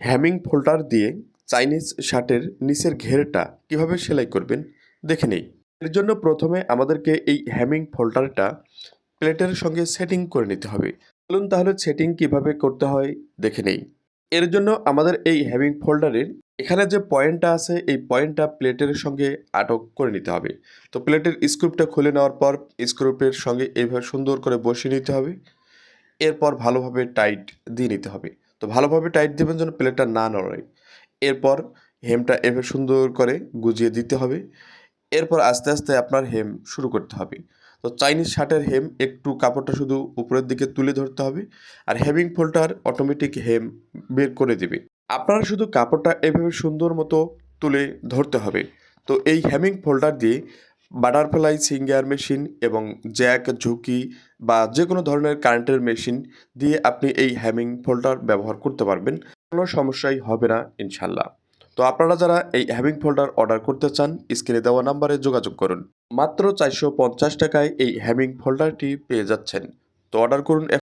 Hamming folder দিয়ে Chinese শার্টের নিচের ঘেরটা কীভাবে সেলাই করবেন দেখে নেই। এর জন্য প্রথমে আমাদেরকে এই হ্যামিং ফোল্ডারটা প্লেটের সঙ্গে সেটিং করে নিতে হবে। চলুন তাহলে সেটিং কীভাবে করতে হয় দেখে নেই। এর জন্য আমাদের এই হ্যামিং ফোল্ডারের এখানে যে পয়েন্টটা আছে, এই পয়েন্টটা প্লেটের সঙ্গে আটক করে নিতে হবে। তো প্লেটের স্ক্রুপটা খুলে নেওয়ার পর স্ক্রুপের সঙ্গে এইভাবে সুন্দর করে বসিয়ে নিতে হবে। এরপর ভালোভাবে টাইট দিয়ে নিতে হবে। তো ভালোভাবে টাইট দেবেন যেন প্লেটটা না নড়ে। এরপর হেমটা এভাবে সুন্দর করে গুজিয়ে দিতে হবে। এরপর আস্তে আস্তে আপনার হেম শুরু করতে হবে। তো চাইনিজ শার্টের হেম একটু কাপড়টা শুধু উপরের দিকে তুলে ধরতে হবে আর হেমিং ফোল্ডার অটোমেটিক হেম বের করে দেবে। আপনারা শুধু কাপড়টা এভাবে সুন্দর মতো তুলে ধরতে হবে। তো এই হ্যামিং ফোল্ডার দিয়ে বাটারফ্লাই, সিঙ্গার মেশিন এবং জ্যাক, ঝুঁকি বা যে কোনো ধরনের কারেন্টের মেশিন দিয়ে আপনি এই হ্যামিং ফোল্ডার ব্যবহার করতে পারবেন। কোনো সমস্যাই হবে না ইনশাল্লাহ তো আপনারা যারা এই হ্যামিং ফোল্ডার অর্ডার করতে চান, স্ক্রিনে দেওয়া নাম্বারে যোগাযোগ করুন। মাত্র চারশো পঞ্চাশ টাকায় এই হ্যামিং ফোল্ডারটি পেয়ে যাচ্ছেন। তো অর্ডার করুন